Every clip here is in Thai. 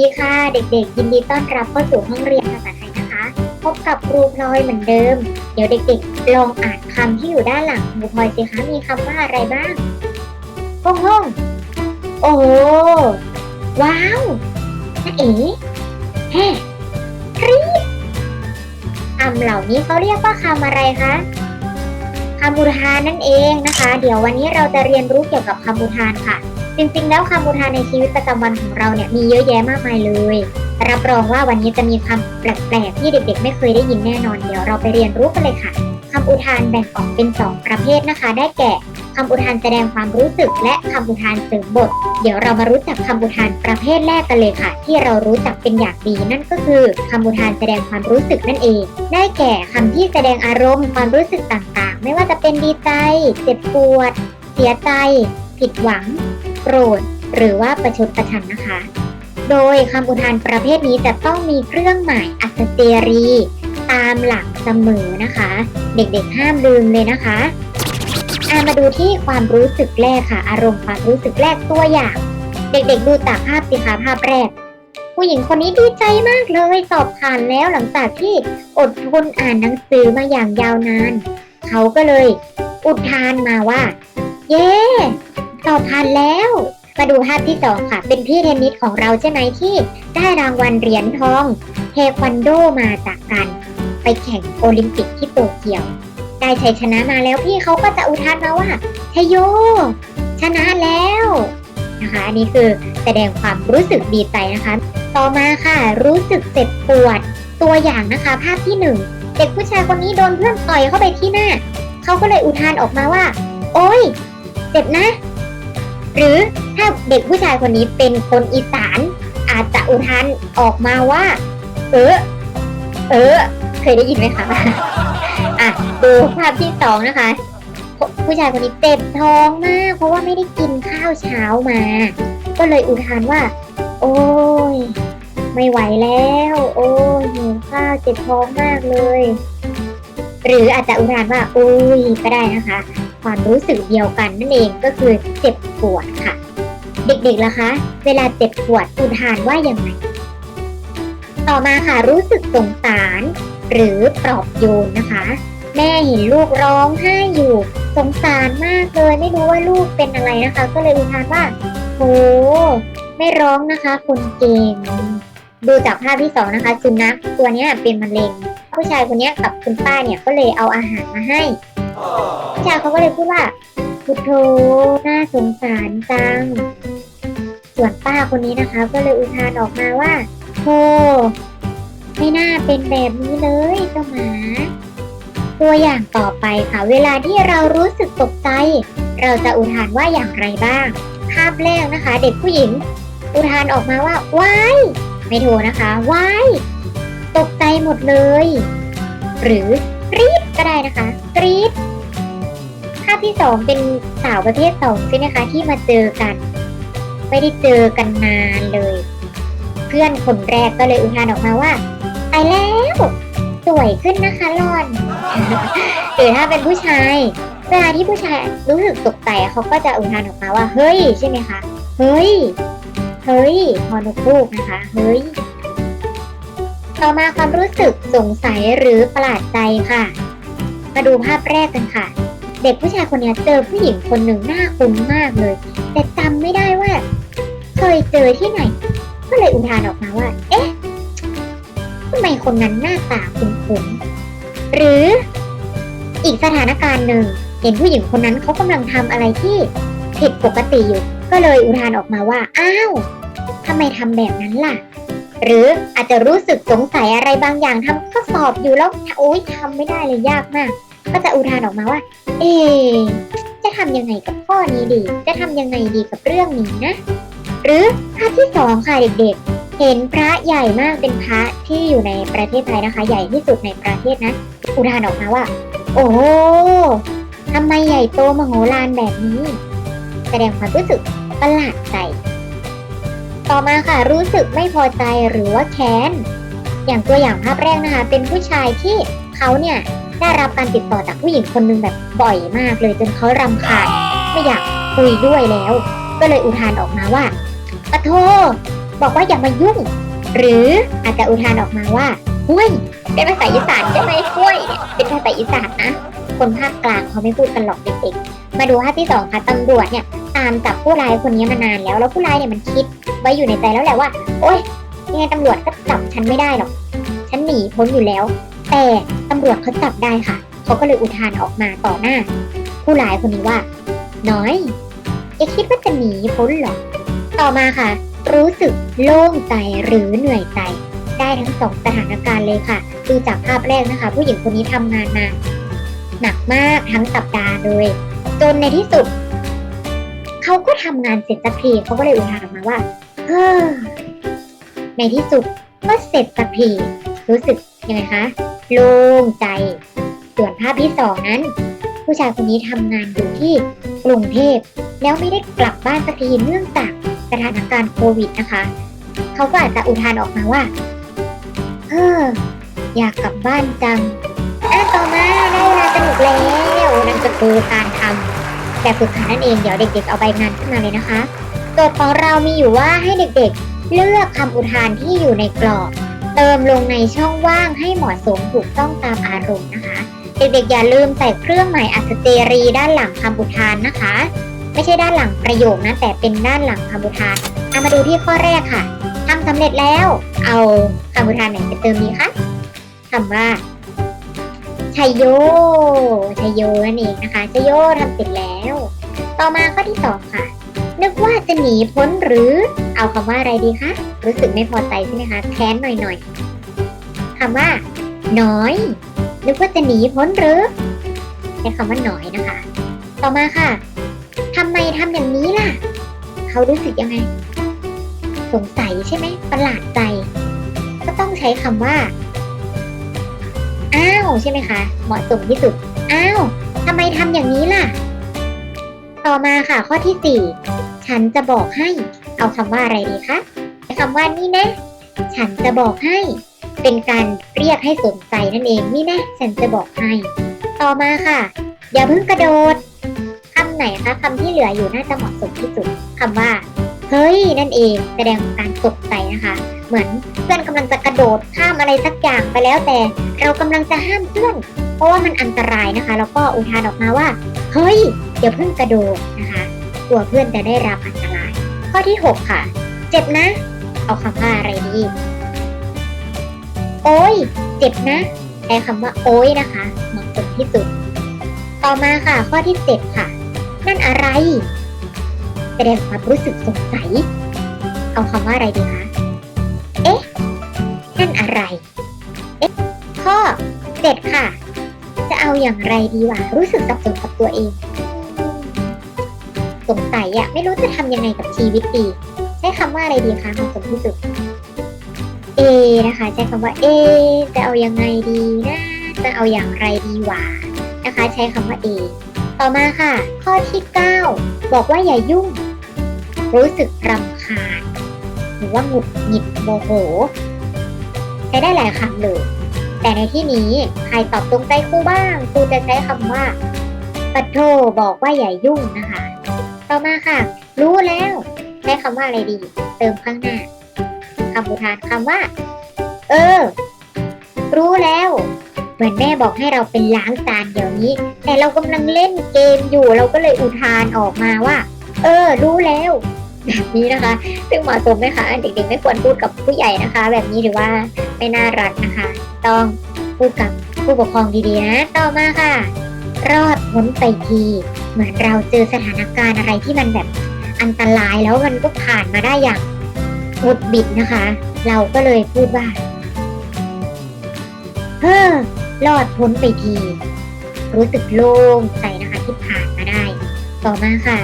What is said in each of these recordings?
ดีค่ะเด็กๆ ยินดีต้อนรับเข้าสู่ห้องเรียนภาษาไทยนะคะ พบกับครูพลอยเหมือนเดิม เดี๋ยวเด็กๆ ลองอ่านคำที่อยู่ด้านหลังครูพลอยสิคะมีคำว่าอะไรบ้างห้องห้องโอ้ว้าวนะเอ๋แฮ่กรี๊ดคำเหล่านี้เขาเรียกว่าคำอะไรคะคำอุทานนั่นเองนะคะ เดี๋ยววันนี้เราจะเรียนรู้เกี่ยวกับคำอุทานค่ะ จริงๆ แล้วคำอุทานในชีวิตประจำวันของเราเนี่ยมีเยอะแยะมากมายเลย รับรองว่าวันนี้จะมีคำแปลกๆที่เด็กๆ ไม่เคยได้ยินแน่นอนเดี๋ยวเราไปเรียนรู้กันเลยค่ะคำอุทานแบ่งออกเป็น 2 ประเภทนะคะ ได้แก่คำอุทานแสดงความรู้สึก และคำอุทานเสริมบท เดี๋ยวเรามารู้จักคำอุทานประเภทแรกกันเลยค่ะ ที่เรารู้จักเป็นอย่างดีนั่นก็คือคำอุทานแสดงความรู้สึกนั่นเอง ได้แก่คำที่แสดงอารมณ์ความรู้สึกต่างๆ ไม่ว่าจะเป็นดีใจ เจ็บปวด เสียใจ ผิดหวัง โกรธ หรือว่าประชดประชันนะคะ โดยคำอุทานประเภทนี้จะต้องมีเครื่องหมายอัศเจรี ตามหลักเสมอนะคะ เด็กๆห้ามลืมเลยนะคะอามาดูที่ความรู้สึกแรกค่ะ อารมณ์ความรู้สึกแรกตัวอย่าง เด็กๆ ดูจากภาพสิคะภาพแรก ผู้หญิงคนนี้ดีใจมากเลยสอบผ่านแล้วหลังจากที่อดทนอ่านหนังสือมาอย่างยาวนาน เขาก็เลย อุทานมาว่า เย้ สอบผ่านแล้ว มาดูภาพที่สองค่ะ เป็นพี่เทนนิสของเราใช่ไหมที่ ได้รางวัลเหรียญทอง เทควันโดมาจากการไปแข่งโอลิมปิกที่โตเกียว ได้ชัยชนะมาแล้วพี่เขาก็จะอุทานมาว่าชยโย ชนะแล้วนะคะอันนี้คือแสดงความรู้สึกดีใจนะคะ ต่อมาค่ะ รู้สึกเจ็บปวด ตัวอย่างนะคะ ภาพที่หนึ่งเด็กผู้ชายคนนี้โดนเพื่อนต่อยเข้าไปที่หน้า เขาก็เลยอุทานออกมาว่า โอ้ยเจ็บนะ หรือถ้าเด็กผู้ชายคนนี้เป็นคนอีสานอาจจะอุทานออกมาว่า เออเออเคยได้ยินไหมคะอะดูภาพที่สองนะคะ ผู้ชายคนนี้เจ็บท้องมาก เพราะว่าไม่ได้กินข้าวเช้ามา ก็เลยอุทานว่า โอ้ยไม่ไหวแล้ว โอ้ยหิวข้าวเจ็บท้องมากเลย หรืออาจจะอุทานว่าอุ้ยก็ได้นะคะ ความรู้สึกเดียวกันนั่นเองก็คือเจ็บ ปวดค่ะ เด็กๆล่ะคะ เวลาเจ็บปวดอุทานว่าอย่างไรต่อมาค่ะรู้สึกสงสาร หรือปลอบโยนนะคะ แม่เห็นลูกร้องไห้อยู่สงสารมากเลย ไม่รู้ว่าลูกเป็นอะไรนะคะ ก็เลยอุทานว่าโหไม่ร้องนะคะคนเก่งดูจากภาพที่สองนะคะสุนัขตัวเนี้ยเป็นมะเร็ง ผู้ชายคนเนี้ยกับคุณป้าเนี่ยก็เลยเอาอาหารมาให้ผู้ชายเขาก็เลยพูดว่า พุทโธน่าสงสารจัง ส่วนป้าคนนี้นะคะ ก็เลยอุทานออกมาว่าโธไม่น่าเป็นแบบนี้เลยเจ้าหมาตัวอย่างต่อไปค่ะ เวลาที่เรารู้สึกตกใจ เราจะอุทานว่าอย่างไรบ้าง ภาพแรกนะคะ เด็กผู้หญิง อุทานออกมาว่าว้ายไม่โทนะคะว้ายตกใจหมดเลย หรือกรี๊ดก็ได้นะคะกรี๊ดาพที่สองเป็นสาวประเภทสองใช่ไหมคะ ที่มาเจอกัน ไม่ได้เจอกันนานเลย เพื่อนคนแรกก็เลยอุทานออกมาว่าตายแล้ว สวยขึ้นนะคะหลอนหรือถ้าเป็นผู้ชาย เวลาที่ผู้ชายรู้สึกตกใจเขาก็จะอุทานออกมาว่า เฮ้ยใช่ไหมคะ เฮ้ย เฮ้ยฮอนกฮูกนะคะ เฮ้ย ต่อมาความรู้สึกสงสัยหรือประหลาดใจค่ะ มาดูภาพแรกกันค่ะ เด็กผู้ชายคนนี้เจอผู้หญิงคนหนึ่งหน้าคุ้นมากเลย แต่จำไม่ได้ว่าเคยเจอที่ไหน ก็เลยอุทานออกมาว่า เอ๊ะทำไมคนนั้นหน้าตาคุ้นๆหรืออีกสถานการณ์หนึ่ง เห็นผู้หญิงคนนั้นเขากำลังทำอะไรที่ผิดปกติอยู่ ก็เลยอุทานออกมาว่า อ้าวทำไมทำแบบนั้นล่ะ หรืออาจจะรู้สึกสงสัยอะไรบางอย่างทำข้อสอบอยู่แล้วโอ๊ยทำไม่ได้เลยยากมาก ก็จะอุทานออกมาว่า เอะจะทำยังไงกับข้อนี้ดี จะทำยังไงดีกับเรื่องนี้นะ หรือภาพที่สองค่ะเด็กๆ เห็นพระใหญ่มากเป็นพระที่อยู่ในประเทศไทยนะคะ ใหญ่ที่สุดในประเทศนะ อุทานออกมาว่า โอ้ทำไมใหญ่โตมโหฬารแบบนี้ แสดงความรู้สึกประหลาดใจ ต่อมาค่ะรู้สึกไม่พอใจหรือว่าแค้น อย่างตัวอย่างภาพแรกนะคะ เป็นผู้ชายที่เขาเนี่ย ได้รับการติดต่อจากผู้หญิงคนหนึงแบบบ่อยมากเลยจนเขารำคาญไม่อยากคุยด้วยแล้ว ก็เลยอุทานออกมาว่าปะโทบอกว่าอย่ามายุ่ง หรืออาจจะอุทานออกมาว่าห้วยเป็นภาษาอีสานใช่ไหมห้วยเนี่ยเป็นภาษาอีสานนะคนภาคกลางเขาไม่พูดกันหรอกเด็กๆมาดูภาพที่สองค่ะตำรวจเนี่ยตามจับผู้ร้ายคนนี้มานานแล้ว แล้วผู้ร้ายเนี่ยมันคิดไว้อยู่ในใจแล้วแหละว่า โอ๊ยยังไงตำรวจก็จับฉันไม่ได้หรอก ฉันหนีพ้นอยู่แล้ว แต่ตำรวจเขาจับได้ค่ะ เขาก็เลยอุทานออกมาต่อหน้า ผู้ร้ายคนนี้ว่า น้อยจะคิดว่าจะหนีพ้นเหรอ ต่อมาค่ะ รู้สึกโล่งใจหรือเหนื่อยใจ ได้ทั้งสองสถานการณ์เลยค่ะ ดูจากภาพแรกนะคะ ผู้หญิงคนนี้ทำงานมาหนักมากทั้งสัปดาห์เลย จนในที่สุด เขาก็ทำงานเสร็จสักทีเขาก็เลยอุทานออกมาว่าเฮ้อในที่สุดก็เสร็จสักทีรู้สึกยังไงคะ โล่งใจ ส่วนภาพที่สองนั้น ผู้ชายคนนี้ทำงานอยู่ที่กรุงเทพ แล้วไม่ได้กลับบ้านสักทีเนื่องจากสถานการณ์โควิดนะคะ เขาก็อาจจะอุทานออกมาว่าเอออยากกลับบ้านจังอะต่อมาได้เวลาสนุกแล้วนั่นก็คือการทำแบบฝึกหัดนั่นเองเดี๋ยวเด็กๆเอาใบงานขึ้นมาเลยนะคะโจทย์ของเรามีอยู่ว่าให้เด็กๆ เลือกคำอุทานที่อยู่ในกรอบ เติมลงในช่องว่างให้เหมาะสมถูกต้องตามอารมณ์นะคะ เด็กๆอย่าลืมใส่เครื่องหมายอัศเจรีด้านหลังคำอุทานนะคะ ไม่ใช่ด้านหลังประโยคนะแต่เป็นด้านหลังคำอุทานเอามาดูที่ข้อแรกค่ะทำสำเร็จแล้ว เอาคำอุทานไหนไปเติมดีคะคำว่าชัยโยชัยโยนั่นเองนะคะชัยโยทำเสร็จแล้ว ต่อมาข้อที่สองค่ะ นึกว่าจะหนีพ้นหรือเอาคำว่าอะไรดีคะ รู้สึกไม่พอใจใช่ไหมคะ แค้นหน่อยๆคำว่า น้อย นึกว่าจะหนีพ้นหรือใช้คำว่าน้อยนะคะ ต่อมาค่ะทำไมทำอย่างนี้ล่ะ เขารู้สึกยังไง สงสัยใช่ไหมประหลาดใจ ก็ต้องใช้คำว่า อ้าวใช่ไหมคะ เหมาะสมที่สุด อ้าวทำไมทำอย่างนี้ล่ะ ต่อมาค่ะข้อที่สี่ ฉันจะบอกให้ เอาคำว่าอะไรดีคะคำว่านี่นะ ฉันจะบอกให้ เป็นการเรียกให้สนใจนั่นเองนี่นะ ฉันจะบอกให้ ต่อมาค่ะ อย่าเพิ่งกระโดดคำไหนคะคำที่เหลืออยู่น่าจะเหมาะสมที่สุดคำว่า เฮ้ย นั่นเองแสดงการตกใจนะคะ เหมือนเพื่อนกำลังจะกระโดดข้ามอะไรสักอย่างไปแล้วแต่ เรากำลังจะห้ามเพื่อนเพราะว่ามันอันตรายนะคะ แล้วก็อุทานออกมาว่า เฮ้ยอย่าเพิ่งกระโดดนะคะ กลัวเพื่อนจะได้รับอันตราย ข้อที่ 6 ค่ะ เจ็บนะ เอาคำว่าอะไรดี โอ้ย เจ็บนะใช้คำว่าโอ้ยนะคะเหมาะสมที่สุด ต่อมาค่ะ ข้อที่ 7 ค่ะ นั่นอะไร แสดงความรู้สึกสงสัย เอาคำว่าอะไรดีคะ เอ๊ะ นั่นอะไร เอ๊ะ ข้อเจ็ดค่ะ จะเอาอย่างไรดีวะ รู้สึกสับสนกับตัวเอง สงสัยอะไม่รู้จะทำยังไงกับชีวิตดีใช้คำว่าอะไรดีคะเหมาะสมที่สุด A นะคะใช้คำว่า A จะเอายังไงดีนะจะเอาอย่างไรดีวะนะคะใช้คำว่า A ต่อมาค่ะ ข้อที่ 9 บอกว่าอย่ายุ่ง รู้สึกรำคาญหรือว่าหงุดหงิดโมโหใช้ได้หลายคำเลยแต่ในที่นี้ใครตอบตรงใจครูบ้างครูจะใช้คำว่าปัดโทบอกว่าอย่ายุ่งนะคะ ต่อมาค่ะ รู้แล้วใช้คำว่าอะไรดี เติมข้างหน้าคำอุทานคำว่า เออ รู้แล้ว เหมือนแม่บอกให้เราเป็นล้างจานเดี๋ยวนี้ แต่เรากำลังเล่นเกมอยู่เราก็เลยอุทานออกมาว่า เออ รู้แล้วแบบนี้นะคะ ซึ่งเหมาะสมไหมคะเด็กๆไม่ควรพูดกับผู้ใหญ่นะคะ แบบนี้หรือว่าไม่น่ารักนะคะ ต้องพูดกับผู้ปกครองดีๆนะ ต่อมาค่ะ รอดพ้นไปที เหมือนเราเจอสถานการณ์อะไรที่มันแบบอันตรายแล้วมันก็ผ่านมาได้อย่างหุดบิดนะคะ เราก็เลยพูดว่าเฮ้อรอดพ้นไปที รู้สึกโล่งใจนะคะที่ผ่านมาได้ ต่อมาค่ะ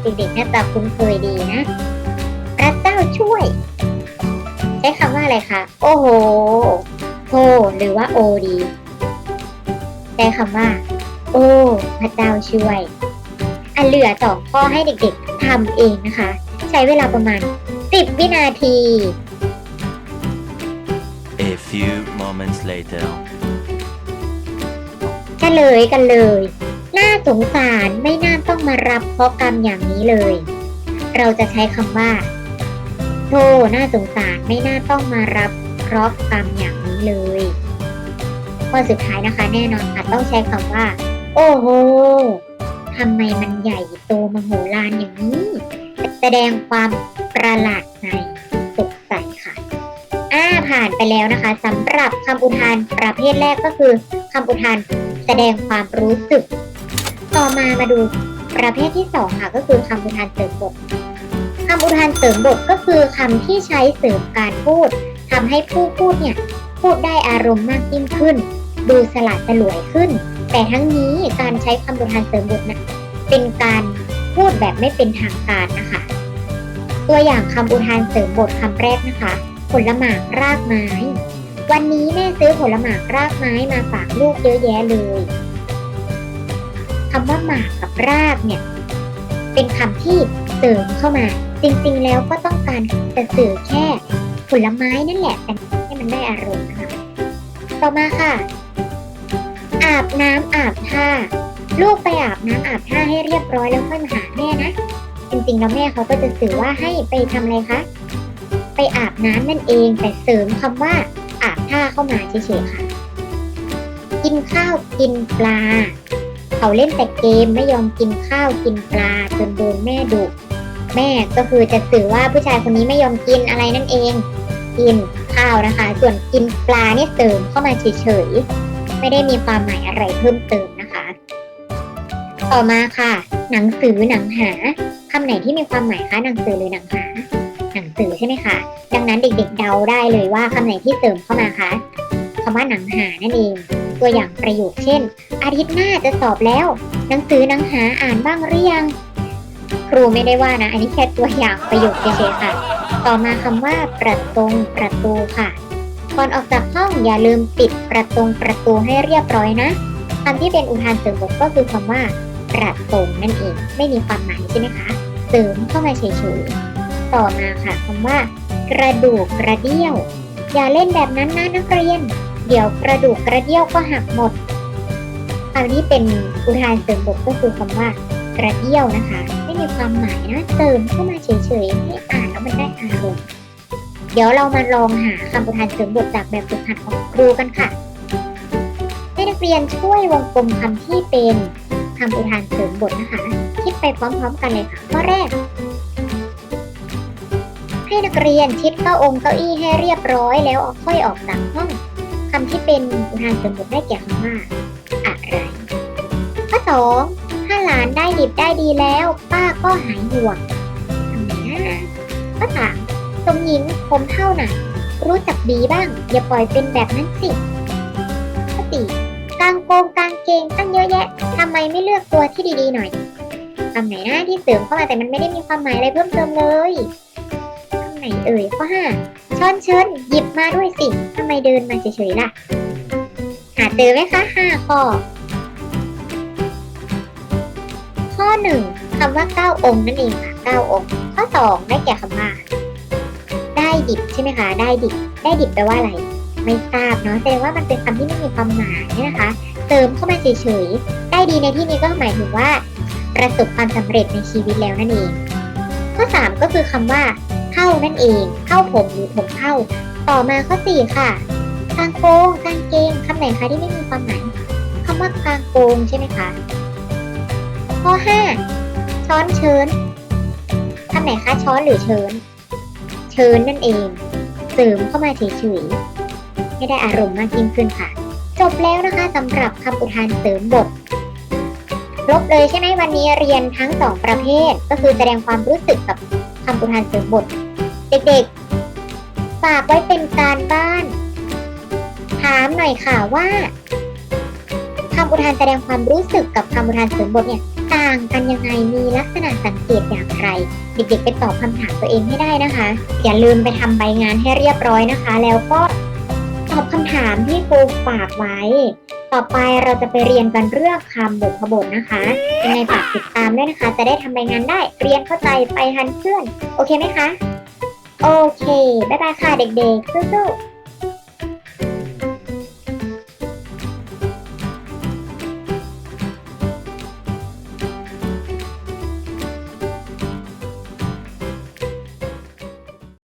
เด็กๆน่าจะคุ้นเคยดีนะพระเจ้าช่วย ใช้คำว่าอะไรคะ โอ้โหโทหรือว่าโอดี ใช้คำว่า โอ้พระเจ้าช่วย อันเหลือสองข้อให้เด็กๆทำเองนะคะ ใช้เวลาประมาณ 10 วินาที A few moments later. เฉลยกันเลย น่าสงสารไม่น่าต้องมารับเพราะกรรมอย่างนี้เลย เราจะใช้คำว่าโธ่น่าสงสารไม่น่าต้องมารับเคราะห์กรรมอย่างนี้เลยข้อสุดท้ายนะคะ แน่นอนค่ะต้องใช้คำว่า โอ้โหทำไมมันใหญ่โตมโหฬารอย่างนี้ แสดงความประหลาดใจสงสัยค่ะ อ่าผ่านไปแล้วนะคะสำหรับคำอุทานประเภทแรกก็คือคำอุทานแสดงความรู้สึก ต่อมามาดูประเภทที่สองค่ะ ก็คือคำอุทานเสริมบทคำอุทานเสริมบทก็คือคำที่ใช้เสริมการพูดทำให้ผู้พูดเนี่ยพูดได้อารมณ์มากยิ่งขึ้น ดูสละสลวยขึ้น แต่ทั้งนี้การใช้คำอุทานเสริมบทนะเป็นการพูดแบบไม่เป็นทางการนะคะ ตัวอย่างคำอุทานเสริมบทคำแรกนะคะ ผลหมากรากไม้ วันนี้แม่ซื้อผลหมากรากไม้มาฝากลูกเยอะแยะเลยคำว่าหมากกับรากเนี่ย เป็นคำที่เสริมเข้ามา จริงๆแล้วก็ต้องการจะสื่อแค่ผลไม้นั่นแหละแต่ให้มันได้อารมณ์นะคะต่อมาค่ะ อาบน้ำอาบท่าลูกไปอาบน้ำอาบท่าให้เรียบร้อยแล้วค่อยมาหาแม่นะ จริงๆแล้วแม่เขาก็จะสื่อว่าให้ไปทำอะไรคะ ไปอาบน้ำนั่นเองแต่เสริมคำว่า อาบท่าเข้ามาเฉยๆค่ะ กินข้าวกินปลา เขาเล่นแต่เกมไม่ยอมกินข้าวกินปลาจนโดนแม่ดุแม่ก็คือจะสื่อว่าผู้ชายคนนี้ไม่ยอมกินอะไรนั่นเอง กินข้าวนะคะ ส่วนกินปลาเนี่ยเสริมเข้ามาเฉยๆ ไม่ได้มีความหมายอะไรเพิ่มเติมนะคะ ต่อมาค่ะ หนังสือหนังหาคำไหนที่มีความหมายคะหนังสือหรือหนังหา หนังสือใช่ไหมคะ ดังนั้นเด็กๆเดาได้เลยว่าคำไหนที่เสริมเข้ามาคะคำว่าหนังหานั่นเอง ตัวอย่างประโยคเช่น อาทิตย์หน้าจะสอบแล้ว หนังสือหนังหาอ่านบ้างหรือยัง ครูไม่ได้ว่านะ อันนี้แค่ตัวอย่างประโยคเฉยๆค่ะ ต่อมาคำว่าประตงประตูค่ะ ก่อนออกจากห้องอย่าลืมปิดประตงประตูให้เรียบร้อยนะคำที่เป็นอุทานเสริมบทก็คือคำว่า ประตงนั่นเอง ไม่มีความหมายใช่ไหมคะ เสริมเข้ามาเฉยๆต่อมาค่ะคำว่า กระดูกกระเดี่ยว อย่าเล่นแบบนั้นนะนักเรียน เดี๋ยวกระดูกกระเดี่ยวก็หักหมดคำที่เป็นอุทานเสริมบทก็คือคำว่า กระเดี่ยวนะคะ ไม่มีความหมายนะเสริมเข้ามาเฉยๆให้อ่านแล้วมันได้อารมณ์ เดี๋ยวเรามาลองหาคำอุทานเสริมบทจากแบบฝึกหัดของครูกันค่ะ ให้นักเรียนช่วยวงกลมคำที่เป็นคำอุทานเสริมบทนะคะ คิดไปพร้อมๆ กันเลยค่ะ ข้อแรก ให้นักเรียนชิดเก้าองค์เก้าอี้ให้เรียบร้อยแล้วค่อยออกจากห้องคำที่เป็นอุทานเสริมบทได้แก่คำว่าอะไรข้อสองถ้าหลานได้ดิบได้ดีแล้ว ป้าก็หายห่วงทำไมนะข้อสาม สมหญิงผมเท่าน่ะ รู้จักดีบ้าง อย่าปล่อยเป็นแบบนั้นสิข้อสี่กางโกงกางเกงตั้งเยอะแยะทำไมไม่เลือกตัวที่ดีๆหน่อยคำไหนนะที่เสริมเข้ามาแต่มันไม่ได้มีความหมายอะไรเพิ่มเติมเลยคำไหนเอ่ยข้อห้าช้อนเชิญหยิบมาด้วยสิทำไมเดินมาเฉยๆล่ะ หาเจอไหมคะห้าข้อ ข้อหนึ่งคำว่าเก้าองค์นั่นเองค่ะเก้าองค์ ข้อสองได้แก่คำว่า ได้ดิบใช่ไหมคะ ได้ดิบ ได้ดิบแปลว่าอะไร ไม่ทราบเนาะ แสดงว่ามันเป็นคำที่ไม่มีความหมายนะคะ เติมเข้ามาเฉยๆ ได้ดีในที่นี้ก็หมายถึงว่า ประสบความสำเร็จในชีวิตแล้วนั่นเอง ข้อสามก็คือคำว่า เข้านั่นเอง เข้าผมหรือผมเข้า ต่อมาข้อสี่ค่ะกางโกงกางเกงคำไหนคะที่ไม่มีความหมายคำว่ากางโกงใช่ไหมคะ ข้อห้าช้อนเชิญคำไหนคะช้อนหรือเชิญ เชิญนั่นเอง เสริมเข้ามาเฉยๆให้ได้อารมณ์มากยิ่งขึ้นค่ะ จบแล้วนะคะสำหรับคำอุทานเสริมบทครบเลยใช่ไหมวันนี้เรียนทั้งสองประเภท ก็คือแสดงความรู้สึกกับคำอุทานเสริมบท เด็กๆ ฝากไว้เป็นการบ้าน ถามหน่อยค่ะว่าคำอุทานแสดงความรู้สึกกับคำอุทานเสริมบทเนี่ย ต่างกันยังไงมีลักษณะสังเกตอย่างไร เด็กๆไปตอบคำถามตัวเองให้ได้นะคะ อย่าลืมไปทำใบงานให้เรียบร้อยนะคะ แล้วก็ตอบคำถามที่ครูฝากไว้ ต่อไปเราจะไปเรียนกันเรื่องคำบทขบทนะคะยังไงฝากติดตามด้วยนะคะ จะได้ทำใบงานได้เรียนเข้าใจไปทันเพื่อน โอเคไหมคะ โอเค บ๊ายบายค่ะเด็กๆสู้ๆ